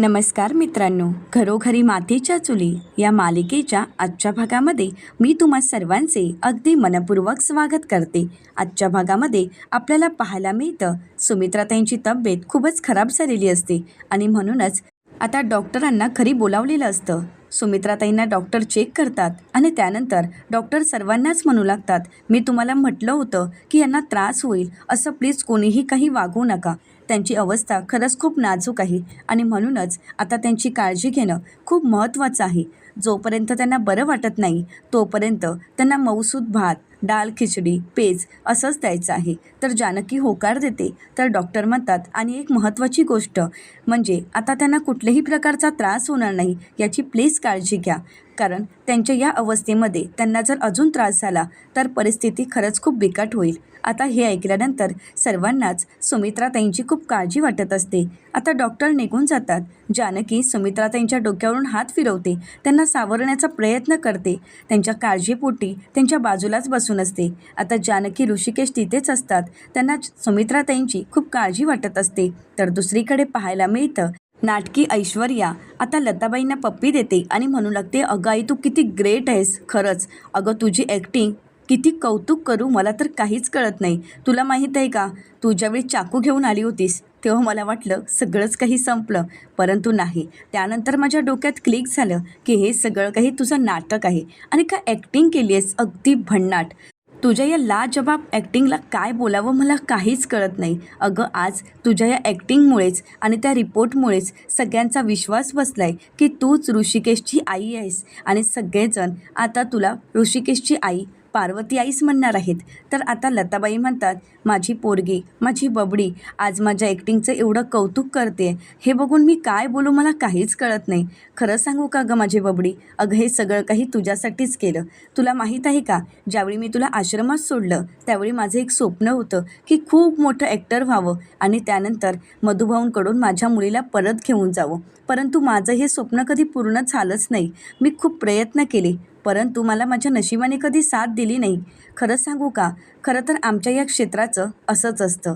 नमस्कार मित्रांनो घरोघरी मातीच्या चुली या मालिकेच्या आजच्या भागामध्ये मी तुम्हा सर्वांचे अगदी मनपूर्वक स्वागत करते. आजच्या भागामध्ये आपल्याला पाहायला मिळतं सुमित्राताईंची तब्येत खूपच खराब झालेली असते आणि म्हणूनच आता डॉक्टरांना घरी बोलावलेलं असतं. सुमित्राताईंना डॉक्टर चेक करतात आणि त्यानंतर डॉक्टर सर्वांनाच म्हणू लागतात मी तुम्हाला म्हटलं होतं की यांना त्रास होईल असं प्लीज कोणीही काही वागू नका. त्यांची अवस्था खरंच खूप नाजूक आहे. आणि म्हणूनच आता त्यांची काळजी घेणं खूप महत्त्वाचं आहे. जोपर्यंत त्यांना बरं वाटत नाही तोपर्यंत त्यांना मऊसूद भात डाळ खिचडी पेज असंच द्यायचं आहे. तर जानकी होकार देते तर डॉक्टर म्हणतात आणि एक महत्त्वाची गोष्ट म्हणजे आता त्यांना कुठल्याही प्रकारचा त्रास होणार नाही याची प्लीज काळजी घ्या. कारण त्यांच्या या अवस्थेमध्ये त्यांना जर अजून त्रास झाला तर परिस्थिती खरंच खूप बिकट होईल. आता हे ऐकल्यानंतर सर्वांनाच सुमित्राताईंची खूप काळजी वाटत असते. आता डॉक्टर निघून जातात. जानकी सुमित्राताईंच्या डोक्यावरून हात फिरवते. त्यांना सावरण्याचा प्रयत्न करते. त्यांच्या काळजीपोटी त्यांच्या बाजूलाच बसून असते. आता जानकी ऋषिकेश तिथेच असतात. त्यांना सुमित्राताईंची खूप काळजी वाटत असते. तर दुसरीकडे पाहायला मिळतं नाटकी ऐश्वर्या आता लताबाईंना पप्पी देते आणि म्हणू लागते अगं आई तू किती ग्रेट आहेस. खरंच. अगं तुझी ॲक्टिंग किती कौतुक करू मला तर काहीच कळत नाही. तुला माहीत आहे का? तू ज्यावेळी चाकू घेऊन आली होतीस तेव्हा मला वाटलं सगळंच काही संपलं. परंतु नाही. त्यानंतर माझ्या डोक्यात क्लिक झालं की हे सगळं काही तुझं नाटक आहे आणि का ॲक्टिंग केली आहेस? अगदी भन्नाट. तुझ्या या लाजबाब ॲक्टिंगला काय बोलावं मला काहीच कळत नाही. अगं आज तुझ्या या ॲक्टिंगमुळेच आणि त्या रिपोर्टमुळेच सगळ्यांचा विश्वास बसला आहे की तूच ऋषिकेशची आई आहेस आणि सगळेजण आता तुला ऋषिकेशची आई पार्वती आईच म्हणणार आहेत. तर आता लताबाई म्हणतात माझी पोरगी माझी बबडी आज माझ्या ॲक्टिंगचं एवढं कौतुक करते. हे बघून मी काय बोलू मला काहीच कळत नाही. खरं सांगू का गं माझी बबडी? अगं हे सगळं काही तुझ्यासाठीच केलं. तुला माहीत आहे का? ज्यावेळी मी तुला आश्रमात सोडलं त्यावेळी माझं एक स्वप्न होतं की खूप मोठं ॲक्टर व्हावं आणि त्यानंतर मधुभाऊंकडून माझ्या मुलीला परत घेऊन जावं. परंतु माझं हे स्वप्न कधी पूर्ण झालंच नाही. मी खूप प्रयत्न केले परंतु मला माझ्या नशिबाने कधी साथ दिली नाही. खरं सांगू का? खरं तर आमच्या या क्षेत्राचं असंच असतं.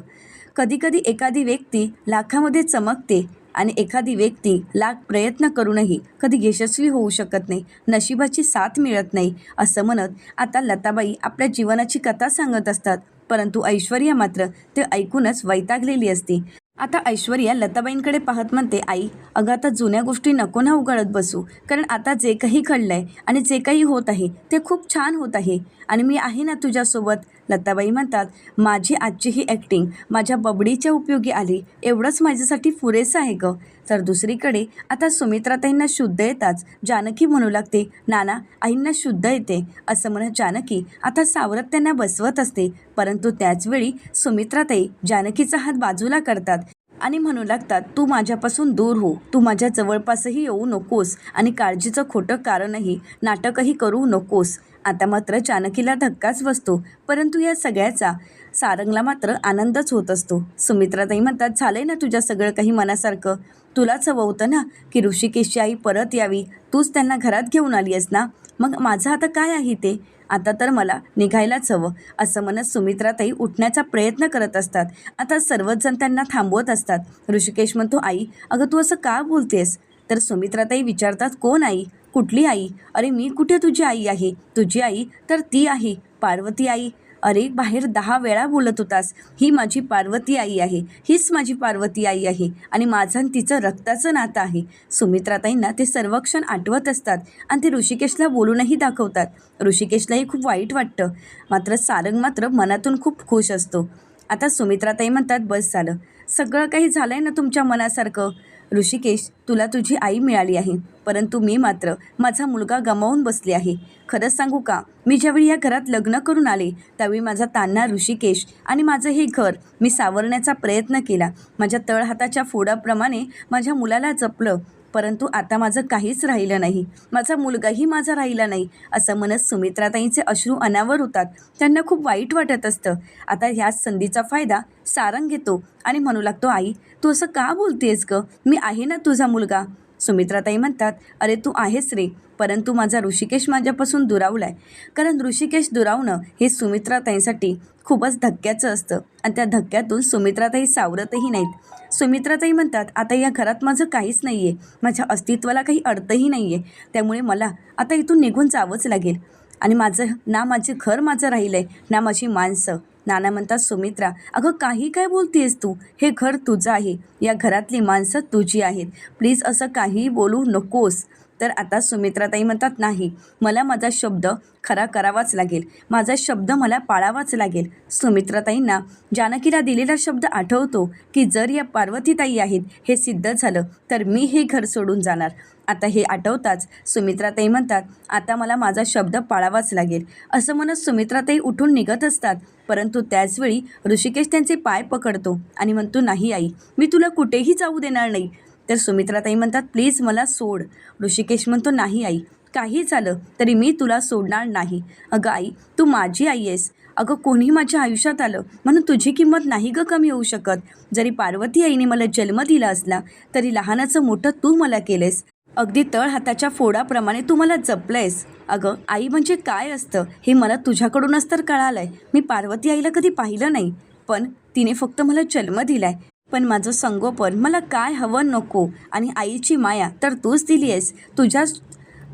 कधीकधी एखादी व्यक्ती लाखामध्ये चमकते आणि एखादी व्यक्ती लाख प्रयत्न करूनही कधी यशस्वी होऊ शकत नाही नशिबाची साथ मिळत नाही असं म्हणत आता लताबाई आपल्या जीवनाची कथा सांगत असतात. परंतु ऐश्वर्या मात्र ते ऐकूनच वैतागलेली असते. आता ऐश्वर्या लताबाईंकडे पाहत म्हणते आई अगं आता जुन्या गोष्टी नको ना उघडत बसू. कारण आता जे काही घडलं आहे आणि जे काही होत आहे ते खूप छान होत आहे. आणि मी आहे ना तुझ्यासोबत. लताबाई म्हणतात माझी आजची ही ॲक्टिंग माझ्या बबडीच्या उपयोगी आली. एवढंच माझ्यासाठी पुरेसं आहे गं. तर दुसरीकडे आता सुमित्राताईंना शुद्ध येताच जानकी म्हणू लागते. नाना आईंना शुद्ध येते. असं म्हणत जानकी आता सावरत त्यांना बसवत असते. परंतु त्याचवेळी सुमित्राताई जानकीचा हात बाजूला करतात आणि म्हणू लागतात तू माझ्यापासून दूर हो. तू माझ्या जवळपासही येऊ नकोस आणि काळजीचं खोटं कारणही नाटकही करू नकोस. आता मात्र जानकीला धक्काच बसतो. परंतु या सगळ्याचा सारंगला मात्र आनंदच होत असतो. सुमित्राताई म्हणतात झालंय ना तुझ्या सगळं काही मनासारखं? तुलाच हवं होतं ना की ऋषिकेशची आई परत यावी? तूच त्यांना घरात घेऊन आली आहेस ना? मग माझं आता काय आहे ते? आता तर मला निघायलाच हवं असं म्हणत सुमित्राताई उठण्याचा प्रयत्न करत असतात. आता सर्वच जण त्यांना थांबवत असतात. ऋषिकेश म्हणतो आई अगं तू असं का बोलतेस? तर सुमित्राताई विचारतात कोण आई? कुठली आई? अरे मी कुठे तुझी आई आहे? तुझी आई तर ती आहे पार्वती आई. अरे बाहेर दहा वेळा बोलत होतास. ही माझी पार्वती आई आहे. हीच माझी पार्वती आई आहे. आणि माझं आणि तिचं रक्ताचं नातं आहे. सुमित्राताईंना ते सर्वक्षण आठवत असतात. आणि ते ऋषिकेशला बोलूनही दाखवतात. ऋषिकेशलाही खूप वाईट वाटतं. मात्र सारंग मात्र मनातून खूप खुश असतो. आता सुमित्राताई म्हणतात बस झालं. सगळं काही झालं आहे ना तुमच्या मनासारखं? ऋषिकेश तुला तुझी आई मिळाली आहे. परंतु मी मात्र माझा मुलगा गमावून बसले आहे. खरंच सांगू का? मी ज्यावेळी या घरात लग्न करून आले त्यावेळी माझा तान्हा ऋषिकेश आणि माझं हे घर मी सावरण्याचा प्रयत्न केला. माझ्या तळहाताच्या फोडाप्रमाणे माझ्या मुलाला जपलं परंतु आता माझं काहीच राहिलं नाही. माझा मुलगाही माझा राहिला नाही असं म्हणत सुमित्राताईंचे अश्रू अनावर होतात. त्यांना खूप वाईट वाटत असतं. आता ह्याच संधीचा फायदा सारंग घेतो आणि म्हणू लागतो आई तू असं का बोलतेस ग? मी आहे ना तुझा मुलगा. सुमित्राताई म्हणतात अरे तू आहेस रे परंतु माझा ऋषिकेश माझ्यापासून दुरावला आहे कारण ऋषिकेश दुरावणं हे सुमित्राताईंसाठी खूपच धक्क्याचं असतं आणि त्या धक्क्यातून सुमित्राताई सावरतही नाहीत. सुमित्राताई म्हणतात आता या घरात माझं काहीच नाही आहे माझ्या अस्तित्वाला काही अडतही नाही आहे त्यामुळे मला आता इथून निघून जावंच लागेल. आणि माझं ना माझे घर माझं राहिलं आहे ना माझी माणसं. नाना म्हणतात सुमित्रा अगं काही काय बोलतेस तू? हे घर तुझं आहे. या घरातली माणसं तुझी आहेत. प्लीज असं काहीही बोलू नकोस. तर आता सुमित्राताई म्हणतात नाही मला माझा शब्द खरा करावाच लागेल. माझा शब्द मला पाळावाच लागेल. सुमित्राताईंना जानकीला दिलेला शब्द आठवतो की जर या पार्वतीताई आहेत हे सिद्ध झालं तर मी हे घर सोडून जाणार. आता हे आठवताच सुमित्राताई म्हणतात आता मला माझा शब्द पाळावाच लागेल. असं म्हणत सुमित्राताई उठून निघत असतात. परंतु त्याचवेळी ऋषिकेश त्यांचे पाय पकडतो आणि म्हणतो नाही आई मी तुला कुठेही जाऊ देणार नाही. तर सुमित्राताई म्हणतात प्लीज मला सोड. ऋषिकेश म्हणतो नाही आई काही झालं तरी मी तुला सोडणार नाही. अगं आई तू माझी आई आहेस. अगं कोणी माझ्या आयुष्यात आलं म्हणून तुझी किंमत नाही गं कमी होऊ शकत. जरी पार्वती आईने मला जन्म दिला असला तरी लहानाचं मोठं तू मला केलेस अगदी तळ हाताच्या फोडाप्रमाणे तू मला जपलंयस. अगं आई म्हणजे काय असतं हे मला तुझ्याकडूनच तर कळालं आहे मी पार्वती आईला कधी पाहिलं नाही. पण तिने फक्त मला जन्म दिलाय. पण माझं संगोपन मला काय हवं नको आणि आईची माया तर तूच दिली आहेस. तुझ्याच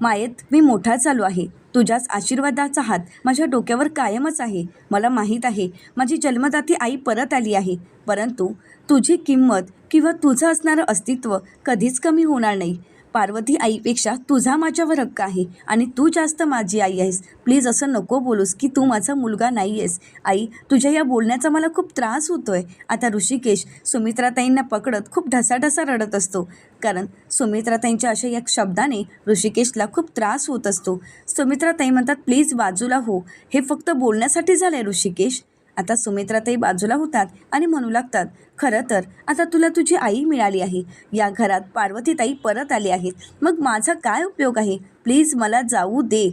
मायेत मी मोठा चालू आहे. तुझ्याच आशीर्वादाचा हात माझ्या डोक्यावर कायमच आहे. मला माहीत आहे माझी जन्मदाती आई परत आली आहे. परंतु तुझी किंमत किंवा तुझं असणारं अस्तित्व कधीच कमी होणार नाही. पार्वती आईपेक्षा तुझा माझ्यावर हक्क आहे आणि तू जास्त माझी आई आहेस. प्लीज असं नको बोलूस की तू माझा मुलगा नाही आहेस. आई तुझ्या या बोलण्याचा मला खूप त्रास होतो आहे आता ऋषिकेश सुमित्राताईंना पकडत खूप ढसाढसा रडत असतो. कारण सुमित्राताईंच्या अशा या शब्दाने ऋषिकेशला खूप त्रास होत असतो. सुमित्राताई म्हणतात प्लीज बाजूला हो. हे फक्त बोलण्यासाठी झालं आहे ऋषिकेश. आता सुमित्राताई बाजूला होतात आणि म्हणू लागतात खरं तर आता तुला तुझी आई मिळाली आहे. या घरात पार्वतीताई परत आली आहेत. मग माझा काय उपयोग आहे? प्लीज मला जाऊ दे.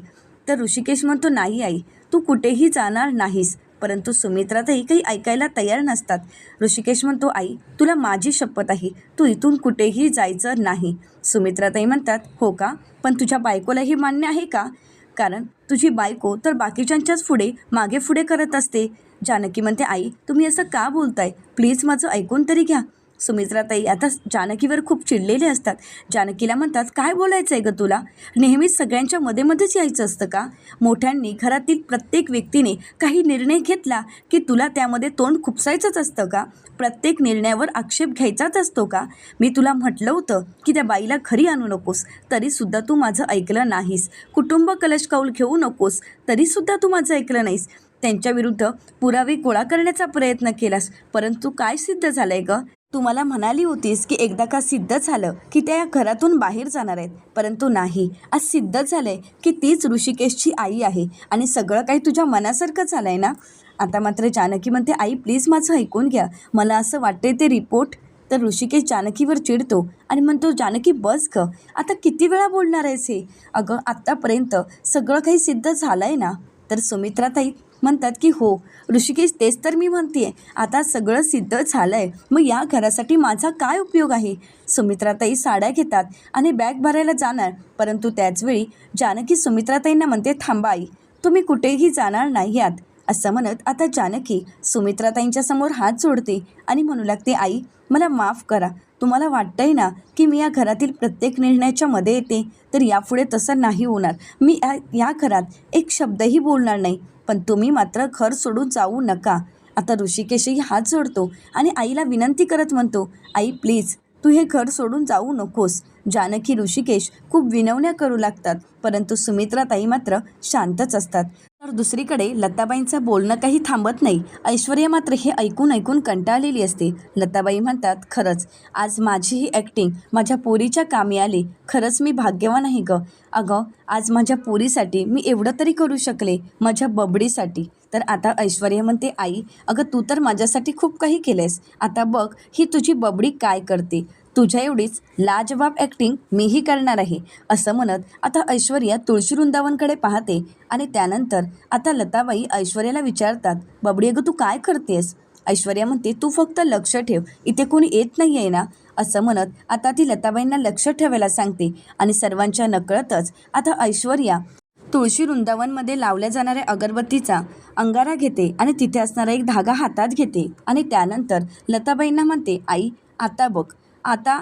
तर ऋषिकेश म्हणतो नाही आई तू कुठेही जाणार नाहीस. परंतु सुमित्राताई काही ऐकायला तयार नसतात. ऋषिकेश म्हणतो आई तुला माझी शपथ आहे. तू इथून कुठेही जायचं नाही. सुमित्राताई म्हणतात हो का? पण तुझ्या बायकोला हे मान्य आहे का? कारण तुझी बायको तर बाकीच्यांच्याच पुढे मागे पुढे करत असते. जानकी म्हणते आई तुम्ही असं का बोलताय? प्लीज माझं ऐकून तरी घ्या. सुमित्राताई आता जानकीवर खूप चिडलेले असतात. जानकीला म्हणतात काय बोलायचं आहे गं तुला? नेहमीच सगळ्यांच्या मध्ये मध्येच यायचं असतं का? मोठ्यांनी घरातील प्रत्येक व्यक्तीने काही निर्णय घेतला की तुला त्यामध्ये तोंड खुपसायचंच असतं का? प्रत्येक निर्णयावर आक्षेप घ्यायचाच असतो का? मी तुला म्हटलं होतं की त्या बाईला खरी आणू नकोस तरीसुद्धा तू माझं ऐकलं नाहीस. कुटुंब कलश कौल घेऊ नकोस तरीसुद्धा तू माझं ऐकलं नाहीस. त्यांच्याविरुद्ध पुरावे गोळा करण्याचा प्रयत्न केलास. परंतु काय सिद्ध झालंय ग? तू मला म्हणाली होतीस की एकदा का सिद्ध झालं की त्या या घरातून बाहेर जाणार आहेत. परंतु नाही. आज सिद्ध झालंय की तीच ऋषिकेशची आई आहे आणि सगळं काही तुझ्या मनासारखं झालंय ना? आता मात्र जानकी म्हणते आई प्लीज माझं ऐकून घ्या. मला असं वाटते ते रिपोर्ट. तर ऋषिकेश जानकीवर चिडतो आणि म्हणतो जानकी बस ग. आता किती वेळा बोलणार आहेस हे? अगं आत्तापर्यंत सगळं काही सिद्ध झालं आहे ना? तर सुमित्राताई म्हणतात की हो ऋषिकेश तेच तर मी म्हणते आता सगळं सिद्ध झालं आहे मग या घरासाठी माझा काय उपयोग आहे? सुमित्राताई साड्या घेतात आणि बॅग भरायला जाणार. परंतु त्याचवेळी जानकी सुमित्राताईंना म्हणते थांबा आई तुम्ही कुठेही जाणार नाही आहात असं म्हणत आता जानकी सुमित्राताईंच्या समोर हात जोडते आणि म्हणू लागते आई मला माफ करा. तुम्हाला वाटतंय ना की मी या घरातील प्रत्येक निर्णयाच्या मध्ये येते? तर यापुढे तसं नाही होणार. मी या या घरात एक शब्दही बोलणार नाही. पण तुम्ही मात्र घर सोडून जाऊ नका. आता ऋषिकेशही हात जोडतो आणि आईला विनंती करत म्हणतो आई प्लीज तू हे घर सोडून जाऊ नकोस. जानकी ऋषिकेश खूप विनवण्या करू लागतात परंतु सुमित्राताई मात्र शांतच असतात. तर दुसरीकडे लताबाईंचं बोलणं काही थांबत नाही. ऐश्वर्या मात्र हे ऐकून ऐकून कंटाळलेली असते. लताबाई म्हणतात खरंच आज माझी ही ॲक्टिंग माझ्या पोरीच्या कामी आली. खरंच मी भाग्यवान आहे गं. अगं आज माझ्या पोरीसाठी मी एवढं तरी करू शकले माझ्या बबडीसाठी. तर आता ऐश्वर्या म्हणते आई अगं तू तर माझ्यासाठी खूप काही केलंयस. आता बघ ही तुझी बबडी काय करते? तुझ्या एवढीच लाजवाब ॲक्टिंग मीही करणार आहे असं म्हणत आता ऐश्वर्या तुळशी वृंदावनकडे पाहते आणि त्यानंतर आता लताबाई ऐश्वर्याला विचारतात बबडी अगं तू काय करतेस? ऐश्वर्या म्हणते तू फक्त लक्ष ठेव इथे कोणी येत नाही आहे ना? असं म्हणत आता ती लताबाईंना लक्ष ठेवायला सांगते आणि सर्वांच्या नकळतच आता ऐश्वर्या तुळशी वृंदावनमध्ये लावल्या जाणाऱ्या अगरबत्तीचा अंगारा घेते आणि तिथे असणारा एक धागा हातात घेते आणि त्यानंतर लताबाईंना म्हणते आई आता बघ आता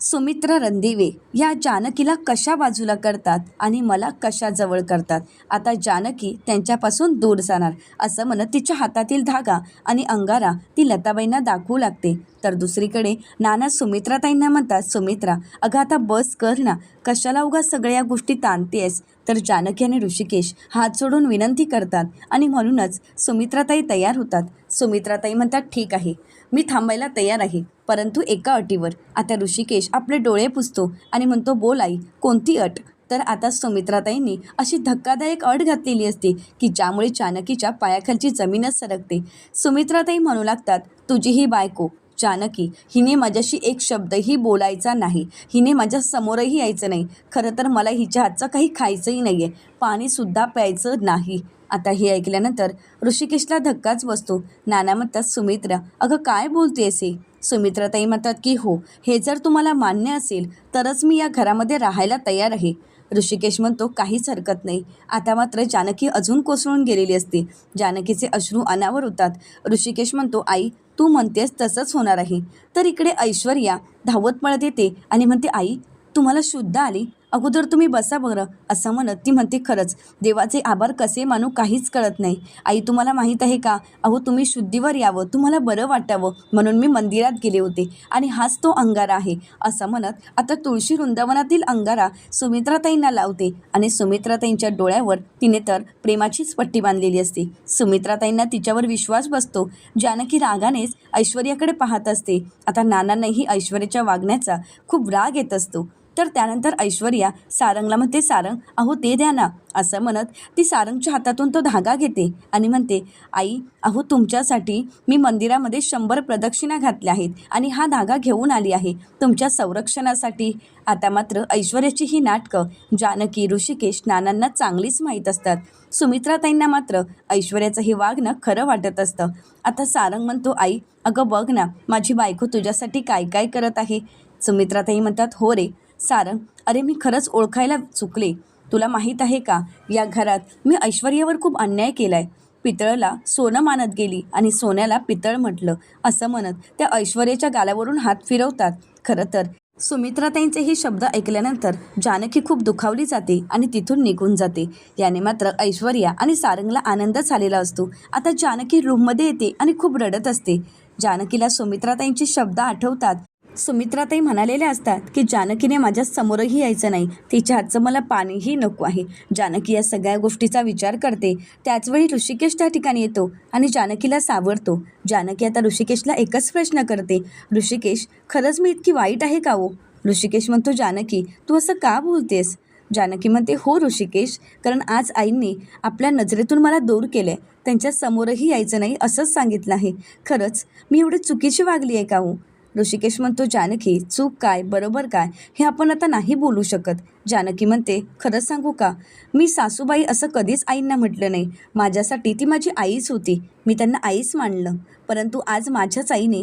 सुमित्रा रणदिवे या जानकीला कशा बाजूला करतात आणि मला कशा जवळ करतात? आता जानकी त्यांच्यापासून दूर जाणार असं म्हणत तिच्या हातातील धागा आणि अंगारा ती लताबाईंना दाखवू लागते. तर दुसरीकडे नाना सुमित्राताईंना म्हणतात सुमित्रा अगं आता बस कर ना कशाला उगा सगळ्या गोष्टी ताणतेस तर जानकी आणि ऋषिकेश हात सोडून विनंती करतात आणि म्हणूनच सुमित्राताई तयार होतात. सुमित्राताई म्हणतात ठीक आहे मी थांबायला तयार आहे. परंतु एका अटीवर. आता ऋषिकेश आपले डोळे पुसतो आणि म्हणतो बोल आई कोणती अट? तर आता सुमित्राताईंनी अशी धक्कादायक अट घातलेली असते की ज्यामुळे जानकीच्या पायाखालची जमीनच सरकते. सुमित्राताई म्हणू लागतात तुझी ही बायको जानकी हिने माझ्याशी एक शब्दही बोलायचा नाही. हिने माझ्या समोरही यायचं नाही. खरं तर मला हिच्या हातचं काही खायचंही नाही आहे पाणीसुद्धा प्यायचं नाही. आता हे ऐकल्यानंतर ऋषिकेशला धक्काच बसतो. नाना म्हणतात सुमित्रा अगं काय बोलतेस हे? सुमित्राताई म्हणतात की हो हे जर तुम्हाला मान्य असेल तरच मी या घरामध्ये राहायला तयार आहे. ऋषिकेश म्हणतो काहीच हरकत नाही. आता मात्र जानकी अजून कोसळून गेलेली असते. जानकीचे अश्रू अनावर होतात. ऋषिकेश म्हणतो आई तू म्हणतेस तसंच होणार आहे. तर इकडे ऐश्वर्या धावत पळत येते आणि म्हणते आई तुम्हाला शुद्ध आली. अगोदर तुम्ही बसा बरं असं म्हणत ती म्हणते खरंच. देवाचे आभार कसे मानू काहीच कळत नाही. आई तुम्हाला माहीत आहे का? अहो तुम्ही शुद्धीवर यावं तुम्हाला बरं वाटावं म्हणून मी मंदिरात गेले होते. आणि हाच तो अंगारा आहे असं म्हणत आता तुळशी वृंदावनातील अंगारा सुमित्राताईंना लावते. आणि सुमित्राताईंच्या डोळ्यावर तिने तर प्रेमाचीच पट्टी बांधलेली असते. सुमित्राताईंना तिच्यावर विश्वास बसतो. जानकी रागानेच ऐश्वर्याकडे पाहत असते. आता नानांनाही ऐश्वर्याच्या वागण्याचा खूप राग येत असतो. तर त्यानंतर ऐश्वर्या सारंगला म्हणते सारंग अहो ते द्या ना. असं म्हणत ती सारंगच्या हातातून तो धागा घेते आणि म्हणते आई अहो तुमच्यासाठी मी मंदिरामध्ये शंभर प्रदक्षिणा घातल्या आहेत आणि हा धागा घेऊन आली आहे. तुमच्या संरक्षणासाठी. आता मात्र ऐश्वर्याची ही नाटकं जानकी ऋषिकेश नानांना चांगलीच माहीत असतात. सुमित्राताईंना मात्र ऐश्वर्याचं हे वागणं खरं वाटत असतं. आता सारंग म्हणतो आई अगं बघ ना माझी बायको तुझ्यासाठी काय काय करत आहे? सुमित्राताई म्हणतात हो रे सारंग अरे मी खरंच ओळखायला चुकले. तुला माहीत आहे का? या घरात मी ऐश्वर्यावर खूप अन्याय केला आहे पितळला सोनं मानत गेली आणि सोन्याला पितळ म्हटलं. असं म्हणत त्या ऐश्वर्याच्या गालावरून हात फिरवतात. खरं तर सुमित्राताईंचे हे शब्द ऐकल्यानंतर जानकी खूप दुखावली जाते आणि तिथून निघून जाते. याने मात्र ऐश्वर्या आणि सारंगला आनंद झालेला असतो. आता जानकी रूममध्ये येते आणि खूप रडत असते. जानकीला सुमित्राताईंचे शब्द आठवतात. सुमित्राताई म्हणालेल्या असतात की जानकीने माझ्या समोरही यायचं नाही. तिच्या हातचं मला पाणीही नको आहे. जानकी या सगळ्या गोष्टीचा विचार करते. त्याचवेळी ऋषिकेश त्या ठिकाणी येतो आणि जानकीला सावरतो. जानकी आता ऋषिकेशला एकच प्रश्न करते. ऋषिकेश खरंच मी इतकी वाईट आहे का हो? ऋषिकेश म्हणतो जानकी तू असं का बोलतेस? जानकी म्हणते हो ऋषिकेश कारण आज आईंनी आपल्या नजरेतून मला दूर केलं त्यांच्या समोरही यायचं नाही असंच सांगितलं आहे. खरंच मी एवढी चुकीची वागली आहे का हो? ऋषिकेश म्हणतो जानकी चूक काय बरोबर काय हे आपण आता नाही बोलू शकत. जानकी म्हणते खरंच सांगू का? मी सासूबाई असं कधीच आईंना म्हटलं नाही. माझ्यासाठी ती माझी आईच होती. मी त्यांना आईच मानलं. परंतु आज माझ्याच आईने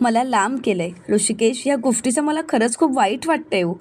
मला लांब केलंय. ऋषिकेश या गोष्टीचं मला खरंच खूप वाईट वाटतंय हो.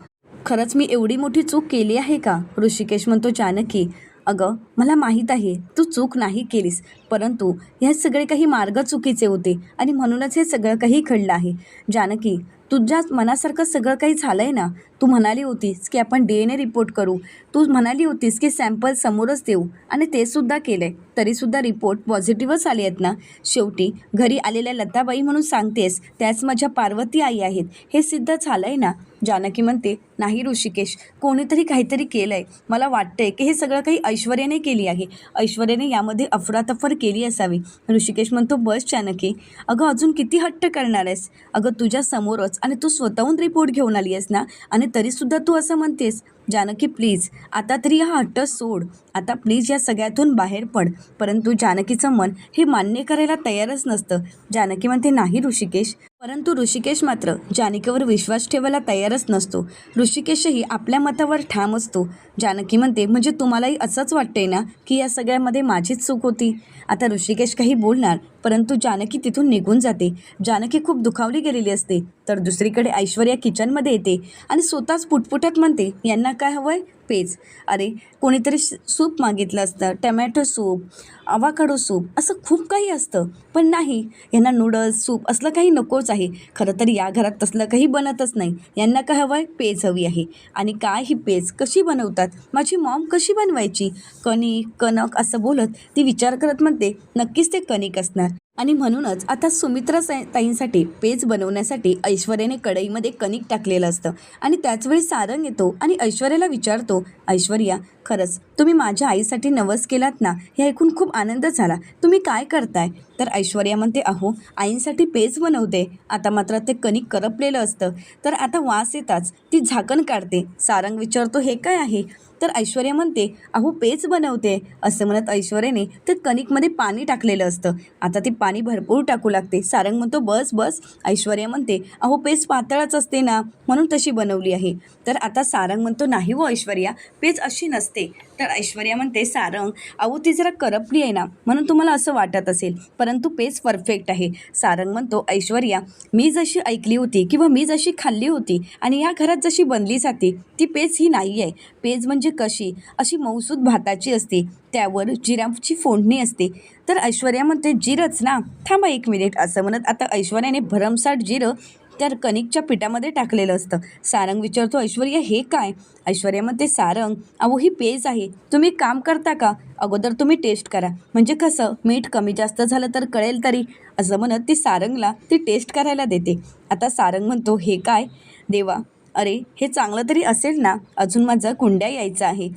खरंच मी एवढी मोठी चूक केली आहे का? ऋषिकेश म्हणतो जानकी अगं मला माहीत आहे तू चूक नाही केलीस परंतु ह्या सगळे काही मार्ग चुकीचे होते आणि म्हणूनच हे सगळं काही घडलं आहे. जानकी तुझ्या मनासारखं सगळं काही झालं आहे ना? तू म्हणाली होतीस की आपण डी एन ए रिपोर्ट करू. तू म्हणाली होतीस की सॅम्पल समोरच देऊ. आणि ते सुद्धा केलं आहे तरीसुद्धा रिपोर्ट पॉझिटिव्हच आले आहेत ना? शेवटी घरी आलेल्या लताबाई म्हणून सांगतेस त्याच माझ्या पार्वती आई आहेत. हे सिद्ध झालं आहे ना? जानकी म्हणते नाही ऋषिकेश कोणीतरी काहीतरी केलं आहे मला वाटतंय की हे सगळं काही ऐश्वर्याने केली आहे. ऐश्वर्याने यामध्ये अफरातफर केली असावी. ऋषिकेश म्हणतो बस जानकी अगं अजून किती हट्ट करणार आहेस? अगं तुझ्या समोरच आणि तू स्वतःहून रिपोर्ट घेऊन आली आहेस ना? आणि तरीसुद्धा तू असं म्हणतेस? जानकी प्लीज आता तरी हा हट्ट सोड. आता प्लीज या सगळ्यातून बाहेर पड. परंतु जानकीचं मन हे मान्य करायला तयारच नसतं. जानकी म्हणते नाही ऋषिकेश. परंतु ऋषिकेश मात्र जानकीवर विश्वास ठेवायला तयारच नसतो. ऋषिकेशही आपल्या मतावर ठाम असतो. जानकी म्हणते म्हणजे तुम्हालाही असंच वाटतंय ना की या सगळ्यामध्ये माझीच चूक होती? आता ऋषिकेश काही बोलणार परंतु जानकी तिथून निघून जाते. जानकी खूप दुखावली गेलेली असते. तर दुसरीकडे ऐश्वर्या किचनमध्ये येते आणि स्वतःच पुटपुटत म्हणते यांना काय हवंय? पेज. अरे कोणीतरी सूप मागितलं असतं. टमॅटो सूप अवाकाडो सूप असं खूप काही असतं. पण नाही. यांना नूडल्स सूप असलं काही नकोच आहे. खरं तर या घरात तसलं काही बनतच नाही. यांना काय हवं आहे पेज हवी आहे. आणि काय ही पेज? कशी बनवतात? माझी मॉम कशी बनवायची? कणिक कणक असं बोलत ती विचार करत म्हणते नक्कीच ते कणिक असणार. आणि म्हणूनच आता सुमित्रा ताईंसाठी पेज बनवण्यासाठी ऐश्वर्याने कढईमध्ये कणिक टाकलेलं असतं. आणि त्याचवेळी सारंग येतो आणि ऐश्वर्याला विचारतो ऐश्वर्या खरंच तुम्ही माझ्या आईसाठी नवस केलात ना हे ऐकून खूप आनंद झाला. तुम्ही काय करताय? तर ऐश्वर्या म्हणते अहो आईंसाठी पेज बनवते. आता मात्र ते कणिक करपलेलं असतं. तर आता वास येताच. ती झाकण काढते. सारंग विचारतो हे काय आहे? तर ऐश्वर्या म्हणते अहो पेच बनवते. असं म्हणत ऐश्वर्याने ते कणिकमध्ये पाणी टाकलेलं असतं. आता ते पाणी भरपूर टाकू लागते. सारंग म्हणतो बस बस. ऐश्वर्या म्हणते अहो पेच पातळच असते ना म्हणून तशी बनवली आहे. तर आता सारंग म्हणतो नाही हो ऐश्वर्या पेच अशी नसते. तर ऐश्वर्या म्हणते सारंग अहो ती जरा करपली आहे ना म्हणून तुम्हाला असं वाटत असेल. परंतु पेज परफेक्ट आहे. सारंग म्हणतो ऐश्वर्या मी जशी ऐकली होती किंवा मी जशी खाल्ली होती आणि या घरात जशी बनली जाते ती पेज ही नाही आहे. पेज म्हणजे कशी? अशी मौसूद भाताची असते. त्यावर जिराची फोडणी असते. तर ऐश्वर्या म्हणते जिरंच ना थांबा एक मिनिट असं म्हणत आता ऐश्वर्याने भरमसाठ जिरं त्या कणिकच्या पिठामध्ये टाकलेलं असतं. सारंग विचारतो ऐश्वर्या हे काय? ऐश्वर्या म्हणते सारंग अहो ही पेज आहे. तुम्ही काम करता का? अगोदर तुम्ही टेस्ट करा. म्हणजे कसं? मीठ कमी जास्त झालं तर कळेल तरी. असं म्हणत ती सारंगला ती टेस्ट करायला देते. आता सारंग म्हणतो हे काय? देवा अरे हे चांगलं तरी असेल ना? अजून माझं कुंड्या यायचं आहे.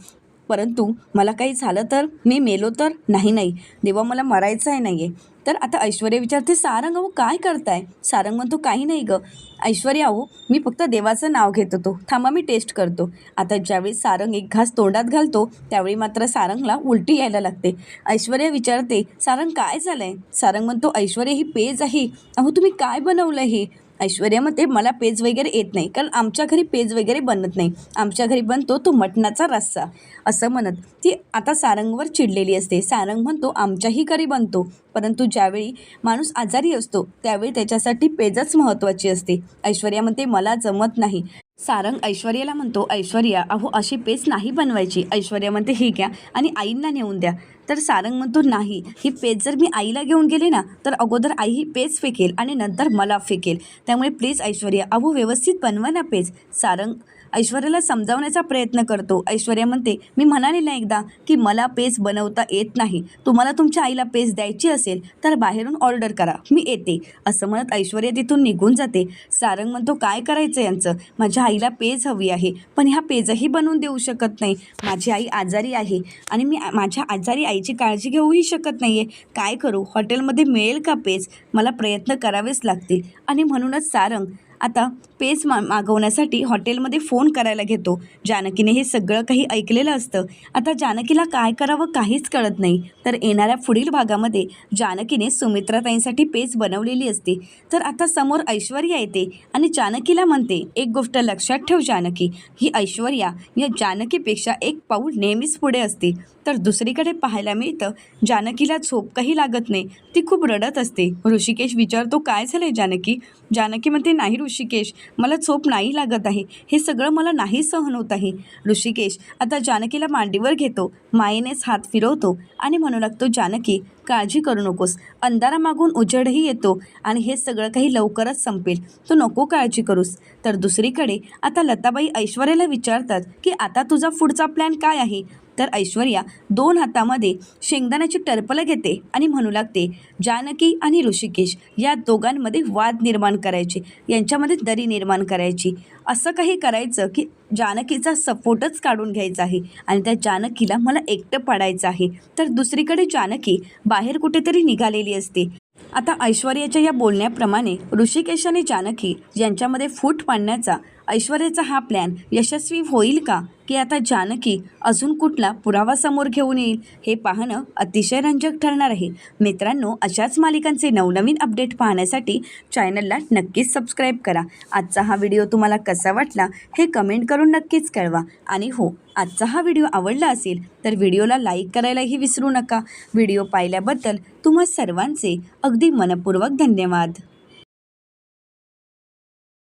परंतु मला काही झालं तर? मी मेलो तर? नाही नाही. देवा मला मरायचं आहे नाही आहे तर आता ऐश्वर्या विचारते सारंग अहो काय करताय? सारंग म्हणतो काही नाही गं. ऐश्वर्या अहो मी फक्त देवाचं नाव घेत होतो. थांबा मी टेस्ट करतो. आता ज्यावेळी सारंग एक घास तोंडात घालतो त्यावेळी मात्र सारंगला उलटी यायला लागते. ऐश्वर्या विचारते सारंग काय झालंय? सारंग म्हणतो ऐश्वर्या ही पेज आहे. अहो तुम्ही काय बनवलं हे? ऐश्वर्या म्हणते मला पेज वगैरे येत नाही. कारण आमच्या घरी पेज वगैरे बनत नाही. आमच्या घरी बनतो तो मटणाचा रस्सा. असं म्हणत. ती आता सारंगवर चिडलेली असते. सारंग म्हणतो आमच्याही घरी बनतो. परंतु ज्यावेळी माणूस आजारी असतो त्यावेळी त्याच्यासाठी पेजच महत्त्वाची असते. ऐश्वर्या म्हणते मला जमत नाही. सारंग ऐश्वर्याला म्हणतो ऐश्वर्या अहो अशी पेज नाही बनवायची. ऐश्वर्या म्हणते ही घ्या आणि आईंना नेऊन द्या. तर सारंग म्हणतो नाही ही पेज जर मी आईला घेऊन गेले ना तर अगोदर आई ही पेज फेकेल आणि नंतर मला फेकेल. त्यामुळे प्लीज ऐश्वर्या अहो व्यवस्थित बनवा ना पेज सारंग ऐश्वर्याला समजावण्याचा प्रयत्न करतो. ऐश्वर्या म्हणते मी म्हणाले ना एकदा की मला पेज बनवता येत नाही. तुम्हाला तुमच्या आईला पेज द्यायची असेल तर बाहेरून ऑर्डर करा. मी येते. असं म्हणत ऐश्वर्या तिथून निघून जाते. सारंग म्हणतो काय करायचं यांचं? माझ्या आईला पेज हवी आहे पण ह्या पेजही बनवून देऊ शकत नाही. माझी आई आजारी आहे आणि मी माझ्या आजारी आईची काळजी घेऊही शकत नाही आहे काय करू? हॉटेलमध्ये मिळेल का पेज? मला प्रयत्न करावेच लागतील. आणि म्हणूनच सारंग आता पेज मा मागवण्यासाठी हॉटेलमध्ये फोन करायला घेतो. जानकीने हे सगळं काही ऐकलेलं असतं. आता जानकीला काय करावं काहीच कळत नाही. तर येणाऱ्या पुढील भागामध्ये जानकीने सुमित्राताईंसाठी पेज बनवलेली असते. तर आता समोर ऐश्वर्या येते आणि जानकीला म्हणते एक गोष्ट लक्षात ठेव जानकी. ही ऐश्वर्या या जानकीपेक्षा एक पाऊल नेहमीच पुढे असते. तर दुसरीकडे पाहायला मिळतं जानकीला झोप काही लागत नाही. ती खूप रडत असते. ऋषिकेश विचारतो काय झालंय जानकी? जानकी म्हणते नाही ऋषिकेश मला झोप नाही लागत आहे. हे सगळं मला नाही सहन होत आहे. ऋषिकेश आता जानकीला मांडीवर घेतो. मायेनेच हात फिरवतो आणि म्हणू लागतो जानकी काळजी करू नकोस. अंधारामागून उजेडही येतो आणि हे सगळं काही लवकरच संपेल. तू नको काळजी करूस. तर दुसरीकडे आता लताबाई ऐश्वर्याला विचारतात की आता तुझा पुढचा प्लॅन काय आहे? तर ऐश्वर्या दोन हातामध्ये शेंगदाण्याची टरपलं घेते आणि म्हणू लागते जानकी आणि ऋषिकेश या दोघांमध्ये वाद निर्माण करायचे यांच्यामध्ये दरी निर्माण करायची. असं काही करायचं की जानकीचा सपोर्टच काढून घ्यायचा आहे आणि त्या जानकीला मला एकटं पाडायचं आहे. तर दुसरीकडे जानकी बाहेर कुठेतरी निघालेली असते. आता ऐश्वर्याच्या या बोलण्याप्रमाणे ऋषिकेश आणि जानकी यांच्यामध्ये फूट पाडण्याचा ऐश्वर्याचा हा प्लॅन यशस्वी होईल का? की आता जानकी अजून कुठला पुरावा समोर घेऊन येईल? हे पाहणं अतिशय रंजक ठरणार आहे. मित्रांनो अशाच मालिकांचे नवनवीन अपडेट पाहण्यासाठी चॅनलला नक्कीच सबस्क्राईब करा. आजचा हा व्हिडिओ तुम्हाला कसा वाटला हे कमेंट करून नक्कीच कळवा. आणि हो आजचा हा व्हिडिओ आवडला असेल तर व्हिडिओला लाईक करायलाही विसरू नका. व्हिडिओ पाहिल्याबद्दल तुम्हा सर्वांचे अगदी मनपूर्वक धन्यवाद.